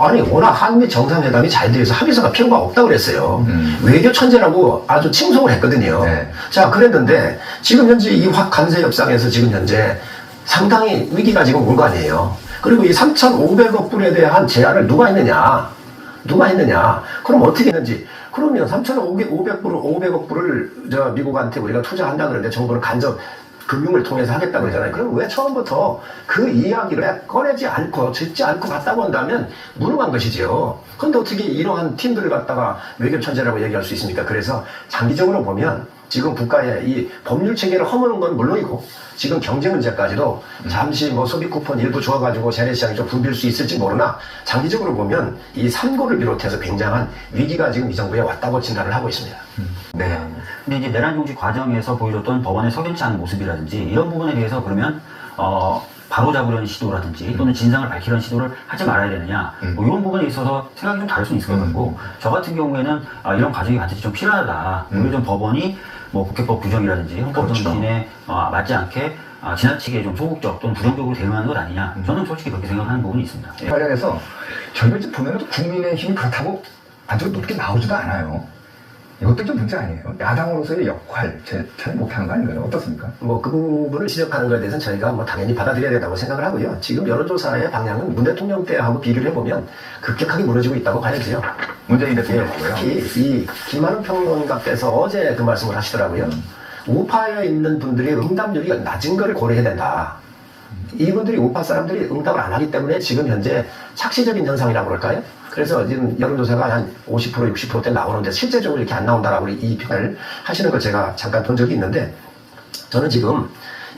아니 워낙 한미 정상회담이 잘 돼서 합의서가 필요가 없다 그랬어요. 음. 외교 천재라고 아주 칭송을 했거든요. 네. 자 그랬는데 지금 현재 이확 관세 협상에서 지금 현재 상당히 위기가 지금 온 거 아니에요. 그리고 이 3,500억 불에 대한 제한을 누가 했느냐? 누가 했느냐? 그럼 어떻게 했는지? 그러면 3,500 불을 500억 불을 저 미국한테 우리가 투자한다 그러는데 정부는 간접 금융을 통해서 하겠다고 그러잖아요. 그럼 왜 처음부터 그 이야기를 꺼내지 않고 듣지 않고 갔다고 한다면 무능한 것이지요. 그런데 어떻게 이러한 팀들을 갖다가 외교 천재라고 얘기할 수 있습니까? 그래서 장기적으로 보면 지금 국가의 이 법률 체계를 허무는 건 물론이고 지금 경제 문제까지도 잠시 뭐 소비 쿠폰 일부 좋아가지고 재래시장이 좀 붐빌 수 있을지 모르나 장기적으로 보면 이 선거를 비롯해서 굉장한 위기가 지금 이 정부에 왔다고 진단을 하고 있습니다. 네. 근데 이제 내란 정치 과정에서 보여줬던 법원의 석연치 않은 모습이라든지 이런 부분에 대해서 그러면 어 바로 잡으려는 시도라든지 또는 진상을 밝히려는 시도를 하지 말아야 되느냐 음. 뭐 이런 부분에 있어서 생각이 좀 다를 수 있을 것 같고 저 같은 경우에는 아, 이런 과정이 반드시 좀 필요하다 음. 오히려 좀 법원이 뭐 국회법 규정이라든지 헌법 그렇죠. 정신에 어, 맞지 않게 아, 지나치게 좀 소극적 또는 부정적으로 대응하는 것 아니냐 음. 저는 솔직히 그렇게 생각하는 부분이 있습니다 예. 관련해서 이제 보면 국민의 힘이 그렇다고 아주 높게 나오지도 않아요. 이것도 좀 문제 아니에요. 야당으로서의 역할 제, 잘 못하는 거 아닌가요? 어떻습니까? 뭐 그 부분을 지적하는 것에 대해서는 저희가 뭐 당연히 받아들여야 된다고 생각을 하고요. 지금 여론조사의 방향은 문 대통령 때하고 비교를 해보면 급격하게 무너지고 있다고 봐야지요. 문재인 예, 대통령이고요. 특히 이 김한우 평론가께서 어제 그 말씀을 하시더라고요. 음. 우파에 있는 분들이 응답률이 낮은 거를 고려해야 된다. 이분들이 우파 사람들이 응답을 안 하기 때문에 지금 현재 착시적인 현상이라고 그럴까요? 그래서 지금 여론조사가 한 50% 60%대 나오는데 실제적으로 이렇게 안 나온다라고 이 표현을 하시는 걸 제가 잠깐 본 적이 있는데 저는 지금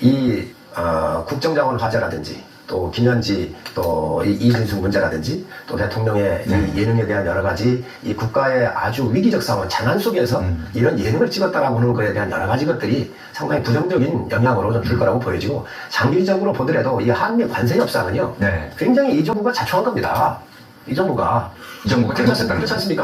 이 어, 국정자원 화제라든지 또 김현지 또 이- 이진숙 문제라든지 또 대통령의 네. 이 예능에 대한 여러 가지 이 국가의 아주 위기적 상황 재난 속에서 음. 이런 예능을 찍었다라고 하는 거에 대한 여러 가지 것들이 상당히 부정적인 영향으로 좀 줄 거라고 보여지고 장기적으로 보더라도 이 한미 관세 협상은요 네. 굉장히 이 정부가 자초한 겁니다. 이 정부가 이 정부가 거죠. 않습니까?